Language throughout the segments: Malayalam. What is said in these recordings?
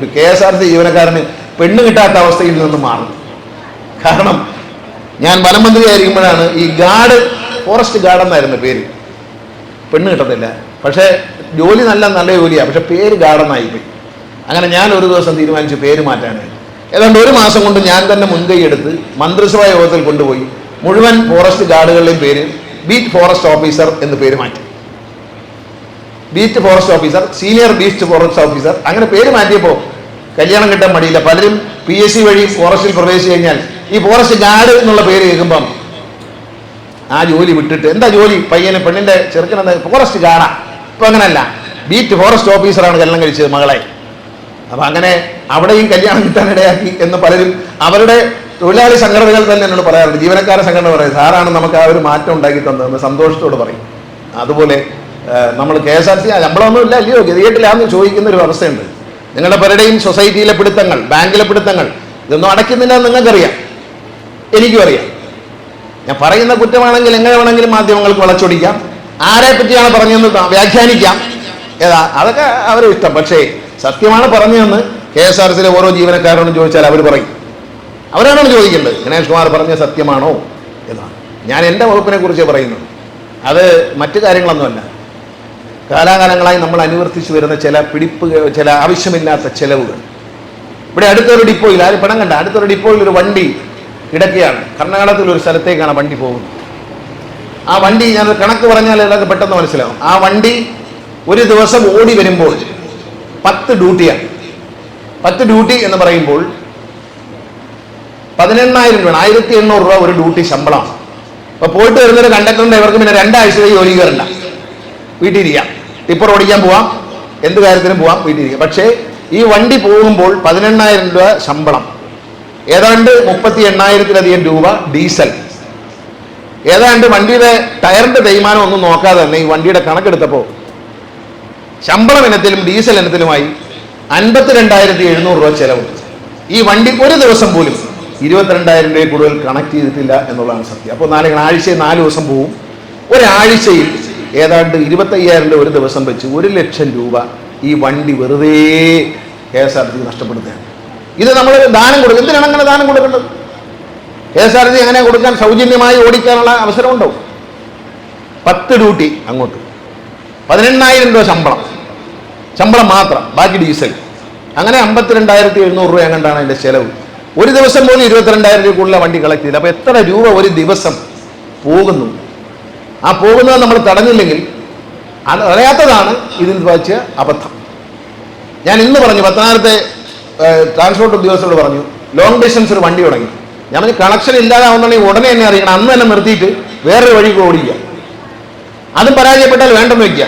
ഒരു കെ എസ് ആർ സി ജീവനക്കാരന് പെണ്ണ് കിട്ടാത്ത അവസ്ഥയിൽ നിന്ന് മാറും. കാരണം ഞാൻ വനമന്ത്രി ആയിരിക്കുമ്പോഴാണ് ഈ ഗാർഡ് ഫോറസ്റ്റ് ഗാർഡ് എന്നായിരുന്നു പേര്. പെണ്ണ് കിട്ടത്തില്ല. പക്ഷേ ജോലി നല്ല നല്ല ജോലിയാണ് പക്ഷെ പേര് ഗാർഡനായി പോയി. അങ്ങനെ ഞാൻ ഒരു ദിവസം തീരുമാനിച്ചു പേര് മാറ്റാനായി. ഏതാണ്ട് ഒരു മാസം കൊണ്ട് ഞാൻ തന്നെ മുൻകൈ എടുത്ത് മന്ത്രിസഭാ യോഗത്തിൽ കൊണ്ടുപോയി മുഴുവൻ ഫോറസ്റ്റ് ഗാർഡുകളുടെയും പേര് ബീറ്റ് ഫോറസ്റ്റ് ഓഫീസർ എന്ന് പേര് മാറ്റി. Beat forest officer senior beat forest officer അങ്ങനെ പേര് മാറ്റിയപ്പോൾ കല്യാണം കിട്ടാൻ മടിയില്ല. പലരും പി എസ് സി വഴി ഫോറസ്റ്റിൽ പ്രവേശിച്ചു കഴിഞ്ഞാൽ ഈ ഫോറസ്റ്റ് ഗാർഡ് എന്നുള്ള പേര് കേൾക്കുമ്പം ആ ജോലി വിട്ടിട്ട് എന്താ ജോലി? പയ്യനെ പെണ്ണിന്റെ ചെറുക്കനെന്താ ഫോറസ്റ്റ് ഗാർഡാ ഇപ്പൊ അങ്ങനല്ല. ബീറ്റ് ഫോറസ്റ്റ് ഓഫീസറാണ് കല്യാണം കഴിച്ചത് മകളെ. അപ്പൊ അങ്ങനെ അവിടെയും കല്യാണം കിട്ടാൻ ഇടയാക്കി എന്ന് പലരും അവരുടെ തൊഴിലാളി സംഘടനകൾ തന്നെ എന്നോട് പറയാറുണ്ട്. ജീവനക്കാരുടെ സംഘടന പറയും സാറാണ് നമുക്ക് ആ ഒരു മാറ്റം ഉണ്ടാക്കി തന്നതെന്ന് സന്തോഷത്തോട് പറയും. അതുപോലെ നമ്മൾ കെ എസ് ആർ സി ശമ്പളമൊന്നും ഇല്ല അല്ലയോ? ഗതികെട്ടിലാന്ന് ചോദിക്കുന്ന ഒരു അവസ്ഥയുണ്ട്. നിങ്ങളുടെ പലരുടെയും സൊസൈറ്റിയിലെ പിടുത്തങ്ങൾ ബാങ്കിലെ പിടുത്തങ്ങൾ ഇതൊന്നും അടയ്ക്കുന്നില്ല നിങ്ങൾക്കറിയാം. എനിക്കും അറിയാം. ഞാൻ പറയുന്ന കുറ്റമാണെങ്കിൽ എങ്ങനെ വേണമെങ്കിലും മാധ്യമങ്ങൾക്ക് വളച്ചൊടിക്കാം. ആരെ പറ്റിയാണ് പറഞ്ഞതെന്ന് വ്യാഖ്യാനിക്കാം. ഏതാ അതൊക്കെ അവരെ ഇഷ്ടം. പക്ഷേ സത്യമാണ് പറഞ്ഞതെന്ന് കെ എസ് ആർ സിയിലെ ഓരോ ജീവനക്കാരോടും ചോദിച്ചാൽ അവർ പറയും. അവരാണോ ചോദിക്കേണ്ടത്? ഗണേഷ് കുമാർ പറഞ്ഞ സത്യമാണോ? എന്നാണ് ഞാൻ എന്റെ വകുപ്പിനെ കുറിച്ച് പറയുന്നത് അത് മറ്റു കാര്യങ്ങളൊന്നുമല്ല. കാലാകാലങ്ങളായി നമ്മൾ അനുവർത്തിച്ചു വരുന്ന ചില പിടിപ്പ് ചില ആവശ്യമില്ലാത്ത ചെലവുകൾ. ഇവിടെ അടുത്തൊരു ഡിപ്പോയിൽ ആരും പണം കണ്ട അടുത്തൊരു ഡിപ്പോയിൽ ഒരു വണ്ടി കിടക്കുകയാണ്. കർണാടകത്തിൽ ഒരു സ്ഥലത്തേക്കാണ് വണ്ടി പോകുന്നത്. ആ വണ്ടി ഞാൻ കണക്ക് പറഞ്ഞാൽ എല്ലാവർക്കും പെട്ടെന്ന് മനസ്സിലാവും. ആ വണ്ടി ഒരു ദിവസം ഓടി വരുമ്പോൾ പത്ത് ഡ്യൂട്ടിയാണ്. പത്ത് ഡ്യൂട്ടി എന്ന് പറയുമ്പോൾ പതിനെണ്ണായിരം രൂപ ആയിരത്തി എണ്ണൂറ് രൂപ ഒരു ഡ്യൂട്ടി ശമ്പളമാണ്. അപ്പൊ പോയിട്ട് വരുന്നൊരു കണ്ടക്ടറിന്റെ ഇവർക്ക് പിന്നെ രണ്ടാഴ്ച ജോലി കയറണ്ട. വീട്ടിലിരിക്കാം. ടിപ്പർ ഓടിക്കാൻ പോവാം. എന്ത് കാര്യത്തിനും പോവാം. വീട്ടിലിരിക്കാം. പക്ഷേ ഈ വണ്ടി പോകുമ്പോൾ പതിനെണ്ണായിരം രൂപ ശമ്പളം. ഏതാണ്ട് മുപ്പത്തി എണ്ണായിരത്തിലധികം രൂപ ഡീസൽ. ഏതാണ്ട് വണ്ടിയുടെ ടയറിന്റെ തേയ്മാനം ഒന്നും നോക്കാതെ തന്നെ ഈ വണ്ടിയുടെ കണക്കെടുത്തപ്പോൾ ശമ്പളം ഇനത്തിലും ഡീസൽ ഇനത്തിലുമായി അൻപത്തിരണ്ടായിരത്തി എഴുന്നൂറ് രൂപ ചെലവ്. ഈ വണ്ടി ഒരു ദിവസം പോലും ഇരുപത്തിരണ്ടായിരം രൂപയിൽ കൂടുതൽ കണക്ട് ചെയ്തിട്ടില്ല എന്നുള്ളതാണ് സത്യം. അപ്പോൾ നാല് ആഴ്ചയിൽ നാല് ദിവസം പോവും. ഒരാഴ്ചയിൽ ഏതാണ്ട് ഇരുപത്തയ്യായിരം രൂപ ഒരു ദിവസം വെച്ച് ഒരു ലക്ഷം രൂപ ഈ വണ്ടി വെറുതെ കെ എസ് ആർ ടി നഷ്ടപ്പെടുത്തുകയാണ്. ഇത് നമ്മൾ ദാനം കൊടുക്കും. എന്തിനാണ് അങ്ങനെ ദാനം കൊടുക്കേണ്ടത്? കെ എസ് ആർ ടി അങ്ങനെ കൊടുക്കാൻ? സൗജന്യമായി ഓടിക്കാനുള്ള അവസരമുണ്ടോ? പത്ത് ഡ്യൂട്ടി അങ്ങോട്ട്. പതിനെണ്ണായിരം രൂപ ശമ്പളം. ശമ്പളം മാത്രം. ബാക്കി ഡീസൽ. അങ്ങനെ അമ്പത്തിരണ്ടായിരത്തി എഴുന്നൂറ് രൂപ എങ്ങാണ്ടാണ് അതിന്റെ ചെലവ്. ഒരു ദിവസം പോലും ഇരുപത്തിരണ്ടായിരം രൂപ കൂടുതൽ വണ്ടി കളക്ട് ചെയ്തില്ല. അപ്പോൾ എത്ര രൂപ ഒരു ദിവസം പോകുന്നു? ആ പോകുന്നത് നമ്മൾ തടഞ്ഞില്ലെങ്കിൽ അറിയാത്തതാണ് ഇതിൽ വച്ച് അബദ്ധം. ഞാൻ ഇന്ന് പറഞ്ഞു പത്തനായിരത്തെ ട്രാൻസ്പോർട്ട് ഉദ്യോഗസ്ഥരോട് പറഞ്ഞു ലോങ് ഡിസ്റ്റൻസ് ഒരു വണ്ടി തുടങ്ങി. ഞാൻ പറഞ്ഞു കണക്ഷൻ ഇല്ലാതാവുന്നുണ്ടെങ്കിൽ ഉടനെ തന്നെ അറിയണം അന്ന് തന്നെ നിർത്തിയിട്ട് വേറൊരു വഴി ഓടിക്കുക. അതും പരാജയപ്പെട്ടാൽ വേണ്ടെന്ന് വയ്ക്കുക.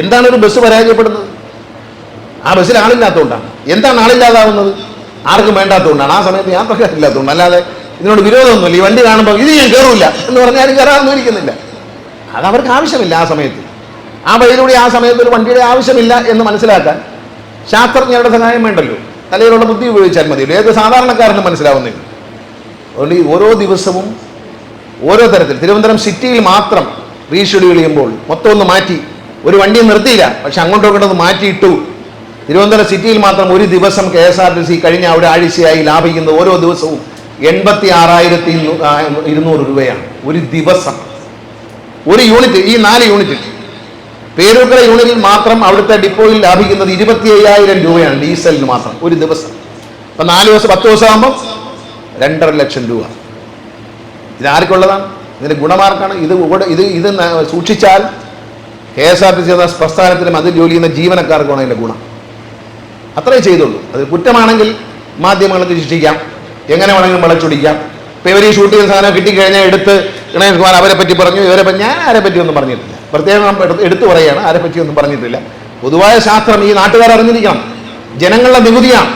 എന്താണ് ഒരു ബസ് പരാജയപ്പെടുന്നത്? ആ ബസ്സിൽ ആളില്ലാത്തതുകൊണ്ടാണ്. എന്താണ് ആളില്ലാതാവുന്നത്? ആർക്കും വേണ്ടാത്തതുകൊണ്ടാണ്. ആ സമയത്ത് യാത്രക്കാരില്ലാത്തതുകൊണ്ട് അല്ലാതെ ഇതിനോട് വിരോധമൊന്നുമില്ല. ഈ വണ്ടി കാണുമ്പോൾ ഇത് ഞാൻ കയറൂല എന്ന് പറഞ്ഞാൽ ആരും കയറാനൊന്നും ഇരിക്കുന്നില്ല. അത് അവർക്ക് ആവശ്യമില്ല ആ സമയത്ത്. ആ വഴിയിലൂടെ ആ സമയത്ത് ഒരു വണ്ടിയുടെ ആവശ്യമില്ല എന്ന് മനസ്സിലാക്കാൻ ശാസ്ത്രജ്ഞരുടെ സഹായം വേണ്ടല്ലോ. തലയിലുള്ള ബുദ്ധി ഉപയോഗിച്ചാൽ മതിയല്ലോ ഏത് സാധാരണക്കാരനും മനസ്സിലാവുന്നില്ല. അതുകൊണ്ട് ഈ ഓരോ ദിവസവും ഓരോ തരത്തിൽ തിരുവനന്തപുരം സിറ്റിയിൽ മാത്രം റീഷെഡ്യൂൾ ചെയ്യുമ്പോൾ മൊത്തം ഒന്ന് മാറ്റി ഒരു വണ്ടി നിർത്തിയില്ല. പക്ഷെ അങ്ങോട്ടും ഇങ്ങോട്ടും മാറ്റിയിട്ടു. തിരുവനന്തപുരം സിറ്റിയിൽ മാത്രം ഒരു ദിവസം K S R T C കഴിഞ്ഞ ഒരു ആഴ്ചയായി ലാഭിക്കുന്നത് ഓരോ ദിവസവും എൺപത്തി ആറായിരത്തി ഇരുന്നൂറ് രൂപയാണ്. ഒരു ദിവസം. ഒരു യൂണിറ്റ് ഈ നാല് യൂണിറ്റ്. പേരൂക്കര യൂണിറ്റിൽ മാത്രം അവിടുത്തെ ഡിപ്പോയിൽ ലാഭിക്കുന്നത് ഇരുപത്തി അയ്യായിരം രൂപയാണ് ഡീസലിന് മാത്രം. ഒരു ദിവസം. അപ്പം നാല് ദിവസം പത്ത് ദിവസം ആകുമ്പോൾ രണ്ടര ലക്ഷം രൂപ. ഇതാർക്കുള്ളതാണ് ഇതിന്റെ ഗുണമാർക്കാണ്. ഇത് ഇത് ഇത് സൂക്ഷിച്ചാൽ K S R T C എന്ന പ്രസ്ഥാനത്തിലും അതിൽ ജോലി ചെയ്യുന്ന ജീവനക്കാർക്കാണ് അതിന്റെ ഗുണം. അത്രേ ചെയ്തുള്ളൂ. അത് കുറ്റമാണെങ്കിൽ മാധ്യമങ്ങൾക്ക് ശിക്ഷിക്കാം. എങ്ങനെ വേണമെങ്കിലും വിളച്ചൊടിക്കാം ഇപ്പം ഇവർ ഈ ഷൂട്ട് ചെയ്യുന്ന സാധനം കിട്ടിക്കഴിഞ്ഞാൽ എടുത്ത് ഗണേഷ് കുമാർ അവരെ പറ്റി പറഞ്ഞു. ഇവരെ ഞാൻ ആരെ പറ്റി ഒന്നും പറഞ്ഞിട്ടില്ല. പ്രത്യേകം എടുത്തു പറയുകയാണ്. ആരെ പറ്റി ഒന്നും പറഞ്ഞിട്ടില്ല. പൊതുവായ ശാസ്ത്രം ഈ നാട്ടുകാർ അറിഞ്ഞിരിക്കണം. ജനങ്ങളുടെ നികുതിയാണ്.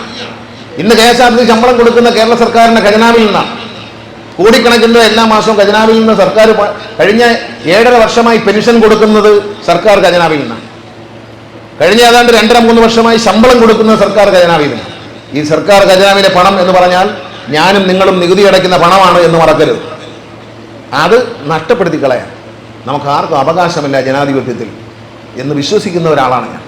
ഇന്ന് കെ എസ് ആർ ടി ശമ്പളം കൊടുക്കുന്ന കേരള സർക്കാരിന്റെ ഖജനാവിൽ നിന്നാണ് കോടിക്കണക്കിന് എല്ലാ മാസവും ഖജനാവിൽ നിന്ന് സർക്കാർ കഴിഞ്ഞ ഏഴര വർഷമായി പെൻഷൻ കൊടുക്കുന്നത് സർക്കാർ ഖജനാവിൽ നിന്നാണ് കഴിഞ്ഞ ഏതാണ്ട് രണ്ടര മൂന്ന് വർഷമായി ശമ്പളം കൊടുക്കുന്നത് സർക്കാർ ഖജനാവിൽ നിന്നാണ് ഈ സർക്കാർ ഖജനാവിലെ പണം എന്ന് പറഞ്ഞാൽ ഞാനും നിങ്ങളും നികുതി അടയ്ക്കുന്ന പണമാണ് എന്ന് മറക്കരുത്. അത് നഷ്ടപ്പെടുത്തി കളയാൻ. നമുക്ക് ആർക്കും അവകാശമില്ല ജനാധിപത്യത്തിൽ എന്ന് വിശ്വസിക്കുന്ന ഒരാളാണ് ഞാൻ.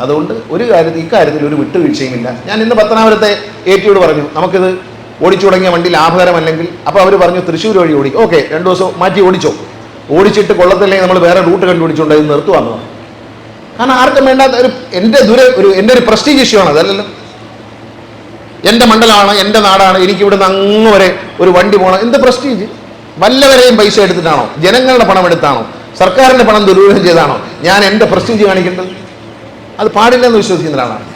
അതുകൊണ്ട് ഒരു കാര്യത്തിൽ ഇക്കാര്യത്തിൽ ഒരു വിട്ടുവീഴ്ചയുമില്ല. ഞാൻ ഇന്ന് പത്തനാപുരത്തെ ടിയോട് പറഞ്ഞു നമുക്കിത് ഓടിച്ചു തുടങ്ങിയ വണ്ടി ലാഭകരമല്ലെങ്കിൽ അപ്പോൾ അവർ പറഞ്ഞു തൃശ്ശൂർ വഴി ഓടി. ഓക്കെ രണ്ട് ദിവസം മാറ്റി ഓടിച്ചോ. ഓടിച്ചിട്ട് കൊള്ളത്തില്ലെങ്കിൽ നമ്മൾ വേറെ റൂട്ട് കണ്ടുപിടിച്ചുകൊണ്ട് ഇത് നിർത്തുവാന്ന് കാരണം ആർക്കും വേണ്ടാത്ത ഒരു എന്റെ ദുര ഒരു എന്റെ ഒരു പ്രസ്റ്റീജ് ഇഷ്യൂ ആണ്. അതല്ലല്ലോ. എന്റെ മണ്ഡലമാണ് എന്റെ നാടാണ് എനിക്ക് നിന്ന് അങ്ങ് വരെ ഒരു വണ്ടി പോകണം. എന്ത് പ്രസ്റ്റീജ് വല്ലവരെയും പൈസ എടുത്തിട്ടാണോ? ജനങ്ങളുടെ പണം എടുത്താണോ? സർക്കാരിന്റെ പണം ദുരുപയോഗം ചെയ്താണോ? ഞാൻ എന്റെ പ്രസ്റ്റീജ് കാണിക്കേണ്ടത് അത് പാടില്ലെന്ന് വിശ്വസിക്കുന്ന ഒരാളാണ്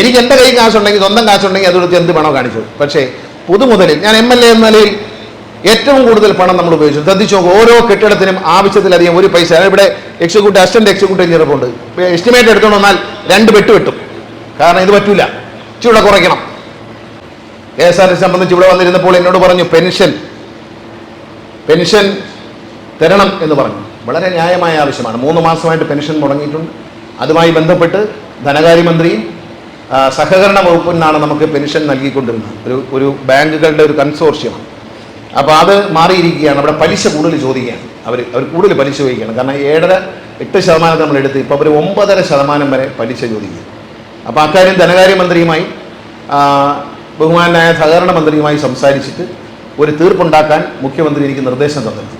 എനിക്ക് എന്റെ കൈ കാശുണ്ടെങ്കിൽ സ്വന്തം കാശുണ്ടെങ്കിൽ അതെടുത്ത് എന്ത് പണോ കാണിച്ചു. പക്ഷേ പുതുമുതലിൽ ഞാൻ എം എൽ എ എന്ന നിലയിൽ ഏറ്റവും കൂടുതൽ പണം നമ്മൾ ഉപയോഗിച്ചു. ശ്രദ്ധിച്ചു നോക്കും ഓരോ കെട്ടിടത്തിനും ആവശ്യത്തിലധികം ഒരു പൈസ. ഇവിടെ എക്സിക്യൂട്ടീവ് അസിസ്റ്റന്റ് എക്സിക്യൂട്ടീവ് എഞ്ചിനീയറുണ്ട് എസ്റ്റിമേറ്റ് എടുത്തോണ്ടെന്നാൽ രണ്ട് വെട്ട് വെട്ടും. കാരണം ഇത് പറ്റൂല. ഇച്ചിരി കുറയ്ക്കണം. കെ എസ് ആർ ടി സംബന്ധിച്ച് ഇവിടെ വന്നിരുന്നപ്പോൾ എന്നോട് പറഞ്ഞു പെൻഷൻ പെൻഷൻ തരണം എന്ന് പറഞ്ഞു. വളരെ ന്യായമായ ആവശ്യമാണ്. മൂന്ന് മാസമായിട്ട് പെൻഷൻ മുടങ്ങിയിട്ടുണ്ട്. അതുമായി ബന്ധപ്പെട്ട് ധനകാര്യമന്ത്രിയും സഹകരണ വകുപ്പിൽ നിന്നാണ് നമുക്ക് പെൻഷൻ നൽകിക്കൊണ്ടിരുന്നത്. ഒരു ഒരു ബാങ്കുകളുടെ ഒരു കൺസോർഷ്യമാണ് അപ്പോൾ അത് മാറിയിരിക്കുകയാണ്. അവിടെ പലിശ കൂടുതൽ ചോദിക്കുകയാണ്. അവർ അവർ കൂടുതൽ പലിശ ചോദിക്കുകയാണ്. കാരണം ഏഴര എട്ട് ശതമാനം നമ്മൾ എടുത്ത് ഇപ്പോൾ അവർ ഒമ്പതര ശതമാനം വരെ പലിശ ചോദിക്കുക അപ്പോൾ അക്കാര്യം ധനകാര്യമന്ത്രിയുമായി ബഹുമാനായ സഹകരണ മന്ത്രിയുമായി സംസാരിച്ചിട്ട് ഒരു തീർപ്പുണ്ടാക്കാൻ മുഖ്യമന്ത്രി എനിക്ക് നിർദ്ദേശം തന്നിട്ടുണ്ട്.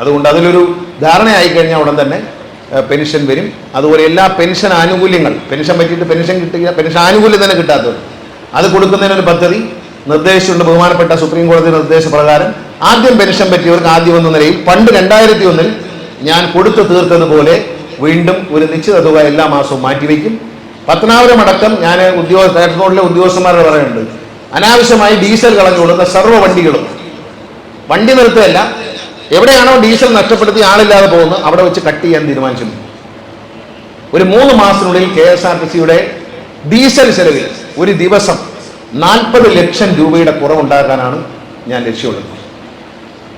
അതുകൊണ്ട് അതിലൊരു ധാരണയായി കഴിഞ്ഞാൽ ഉടൻ തന്നെ പെൻഷൻ വരും. അതുപോലെ എല്ലാ പെൻഷൻ ആനുകൂല്യങ്ങൾ പെൻഷൻ പറ്റിയിട്ട് പെൻഷൻ കിട്ടുക പെൻഷൻ ആനുകൂല്യം തന്നെ കിട്ടാത്തത് അത് കൊടുക്കുന്നതിനൊരു പദ്ധതി നിർദ്ദേശിച്ചുണ്ട് ബഹുമാനപ്പെട്ട സുപ്രീം കോടതി നിർദ്ദേശപ്രകാരം ആദ്യം പെൻഷൻ പറ്റിയവർക്ക് ആദ്യം എന്ന നിലയിൽ പണ്ട് രണ്ടായിരത്തി ഒന്നിൽ ഞാൻ കൊടുത്തു തീർത്തതുപോലെ വീണ്ടും ഒരു നിശ്ചിത തുക എല്ലാ മാസവും മാറ്റിവെക്കും. പത്തനാപുരം അടക്കം ഞാൻ ഉദ്യോഗസ്ഥ റോഡിലെ ഉദ്യോഗസ്ഥന്മാരോട് പറയുന്നുണ്ട്. അനാവശ്യമായി ഡീസൽ കളഞ്ഞു കൊടുക്കുന്ന സർവ വണ്ടികളും. വണ്ടി നിർത്തുകയല്ല എവിടെയാണോ ഡീസൽ നഷ്ടപ്പെടുത്തി ആളില്ലാതെ പോകുന്നത് അവിടെ വെച്ച് കട്ട് ചെയ്യാൻ തീരുമാനിച്ചു ഒരു മൂന്ന് മാസത്തിനുള്ളിൽ കെ എസ് ആർ ടി സിയുടെ ഡീസൽ ചെലവിൽ ഒരു ദിവസം നാൽപ്പത് ലക്ഷം രൂപയുടെ കുറവുണ്ടാക്കാനാണ് ഞാൻ ലക്ഷ്യമുള്ളത്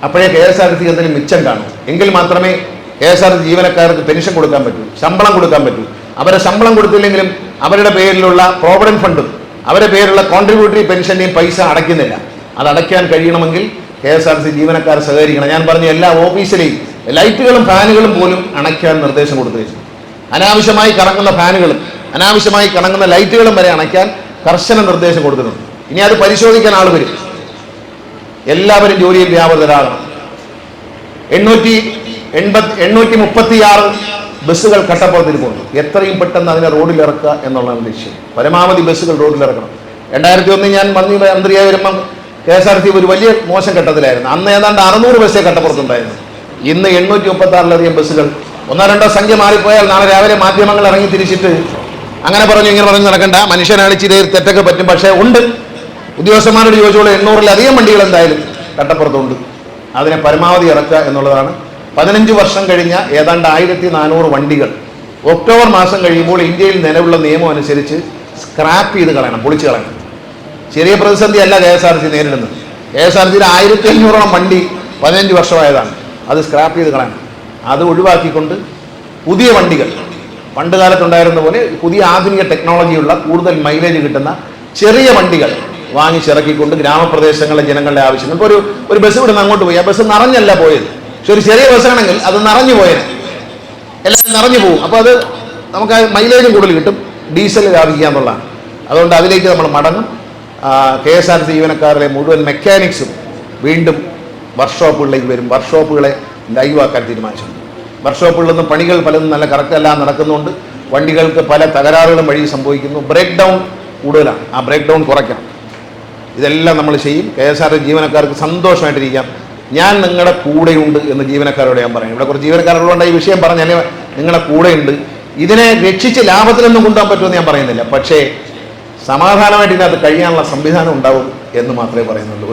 അപ്പോഴേ K S R T C എന്തെങ്കിലും മിച്ചം കാണും. എങ്കിൽ മാത്രമേ കെ എസ് ആർ ടി ജീവനക്കാർക്ക് പെൻഷൻ കൊടുക്കാൻ പറ്റൂ ശമ്പളം കൊടുക്കാൻ പറ്റൂ അവരെ ശമ്പളം കൊടുത്തില്ലെങ്കിലും അവരുടെ പേരിലുള്ള പ്രോവിഡന്റ് ഫണ്ടും അവരുടെ പേരിലുള്ള കോൺട്രിബ്യൂട്ടറി പെൻഷന്റെയും പൈസ അടയ്ക്കുന്നില്ല. അത് അടയ്ക്കാൻ കഴിയണമെങ്കിൽ കെ എസ് ആർ സി ജീവനക്കാർ സഹകരിക്കണം. ഞാൻ പറഞ്ഞ എല്ലാ ഓഫീസിലെയും ലൈറ്റുകളും ഫാനുകളും പോലും അണയ്ക്കാൻ നിർദ്ദേശം കൊടുത്തു വെച്ചു അനാവശ്യമായി കറങ്ങുന്ന ഫാനുകളും അനാവശ്യമായി കറങ്ങുന്ന ലൈറ്റുകളും വരെ അണയ്ക്കാൻ കർശന നിർദ്ദേശം കൊടുത്തിട്ടുണ്ട്. ഇനി അത് പരിശോധിക്കാൻ ആൾ വരും. എല്ലാവരും ജോലിയിൽ വ്യാപൃതരാകണം. എണ്ണൂറ്റി എൺപത്തി എണ്ണൂറ്റി മുപ്പത്തി ആറ് ബസ്സുകൾ കട്ടപ്പുറത്തിൽ പോകുന്നു എത്രയും പെട്ടെന്ന് അതിനെ റോഡിൽ ഇറക്കുക എന്നുള്ളതാണ് ലക്ഷ്യം. പരമാവധി ബസ്സുകൾ റോഡിൽ ഇറക്കണം. രണ്ടായിരത്തി ഒന്നിൽ ഞാൻ മന്ത്രി മന്ത്രിയായി വരുമ്പം കെ എസ് ആർ ടി ഒരു വലിയ മോശം ഘട്ടത്തിലായിരുന്നു. അന്ന് ഏതാണ്ട് അറുന്നൂറ് ബസ്സേ കട്ടപ്പുറത്തുണ്ടായിരുന്നു. ഇന്ന് എണ്ണൂറ്റി മുപ്പത്തി ആറിലധികം ബസ്സുകൾ ഒന്നോ രണ്ടോ സംഖ്യ മാറിപ്പോയാൽ നാളെ രാവിലെ മാധ്യമങ്ങൾ ഇറങ്ങി തിരിച്ചിട്ട് അങ്ങനെ പറഞ്ഞു ഇങ്ങനെ പറഞ്ഞു നടക്കണ്ട. മനുഷ്യനാണ് ഇച്ചിരി തെറ്റൊക്കെ പറ്റും. പക്ഷേ ഉണ്ട്. ഉദ്യോഗസ്ഥന്മാരോട് ചോദിച്ചോളൂ എണ്ണൂറിലധികം വണ്ടികൾ എന്തായാലും കട്ടപ്പുറത്തുണ്ട്. അതിനെ പരമാവധി ഇറക്കുക എന്നുള്ളതാണ് പതിനഞ്ച് വർഷം കഴിഞ്ഞ ഏതാണ്ട് ആയിരത്തി നാനൂറ് വണ്ടികൾ ഒക്ടോബർ മാസം കഴിയുമ്പോൾ ഇന്ത്യയിൽ നിലവിലുള്ള നിയമം അനുസരിച്ച് സ്ക്രാപ്പ് ചെയ്ത് കളയണം പൊളിച്ച് കളയണം. ചെറിയ പ്രതിസന്ധി അല്ല കെ എസ് ആർ സി നേരിടുന്നത്. കെ എസ് ആർ സിയിൽ ആയിരത്തി അഞ്ഞൂറോളം വണ്ടി പതിനഞ്ച് വർഷമായതാണ്. അത് സ്ക്രാപ്പ് ചെയ്ത് കളയണം. അത് ഒഴിവാക്കിക്കൊണ്ട് പുതിയ വണ്ടികൾ പണ്ട് കാലത്തുണ്ടായിരുന്ന പോലെ പുതിയ ആധുനിക ടെക്നോളജിയുള്ള കൂടുതൽ മൈലേജ് കിട്ടുന്ന ചെറിയ വണ്ടികൾ വാങ്ങിച്ചിറക്കിക്കൊണ്ട് ഗ്രാമപ്രദേശങ്ങളിലെ ജനങ്ങളുടെ ആവശ്യങ്ങൾ ഇപ്പോൾ ഒരു ഒരു ബസ് ഇവിടുന്ന് അങ്ങോട്ട് പോയി. ആ ബസ് നിറഞ്ഞല്ല പോയത്. പക്ഷെ ഒരു ചെറിയ ബസ്സാണെങ്കിൽ അത് നിറഞ്ഞു പോയത് എല്ലാം നിറഞ്ഞു പോകും അപ്പോൾ അത് നമുക്ക് മൈലേജും കൂടുതൽ കിട്ടും. ഡീസൽ ലാഭിക്കുക എന്നുള്ളതാണ്. അതുകൊണ്ട് അതിലേക്ക് നമ്മൾ മടങ്ങും. കെ എസ് ആർ സി ജീവനക്കാരിലെ മുഴുവൻ മെക്കാനിക്സും വീണ്ടും വർക്ക്ഷോപ്പുകളിലേക്ക് വരും. വർക്ക്ഷോപ്പുകളെ ലൈവാക്കാൻ തീരുമാനിച്ചിട്ടുണ്ട്. വർക്ക്ഷോപ്പുകളിൽ നിന്നും പണികൾ പലതും നല്ല കറക്റ്റ് എല്ലാം നടക്കുന്നുണ്ട്. വണ്ടികൾക്ക് പല തകരാറുകളും വഴി സംഭവിക്കുന്നു. ബ്രേക്ക് ഡൗൺ കൂടുതലാണ്. ആ ബ്രേക്ക് ഡൗൺ കുറയ്ക്കണം. ഇതെല്ലാം നമ്മൾ ചെയ്യും. കെ എസ് ആർ ജീവനക്കാർക്ക് സന്തോഷമായിട്ടിരിക്കാം. ഞാൻ നിങ്ങളുടെ കൂടെയുണ്ട് എന്ന് ജീവനക്കാരോട് ഞാൻ പറയും. ഇവിടെ കുറച്ച് ജീവനക്കാരോടുകൊണ്ട് ഈ വിഷയം പറഞ്ഞാൽ നിങ്ങളുടെ കൂടെയുണ്ട്. ഇതിനെ രക്ഷിച്ച് ലാഭത്തിനൊന്നും കൊണ്ടുപോകാൻ പറ്റുമെന്ന് ഞാൻ പറയുന്നില്ല. പക്ഷേ സമാധാനമായിട്ട് ഇതിനകത്ത് കഴിയാനുള്ള സംവിധാനം ഉണ്ടാവും എന്ന് മാത്രമേ പറയുന്നുള്ളൂ.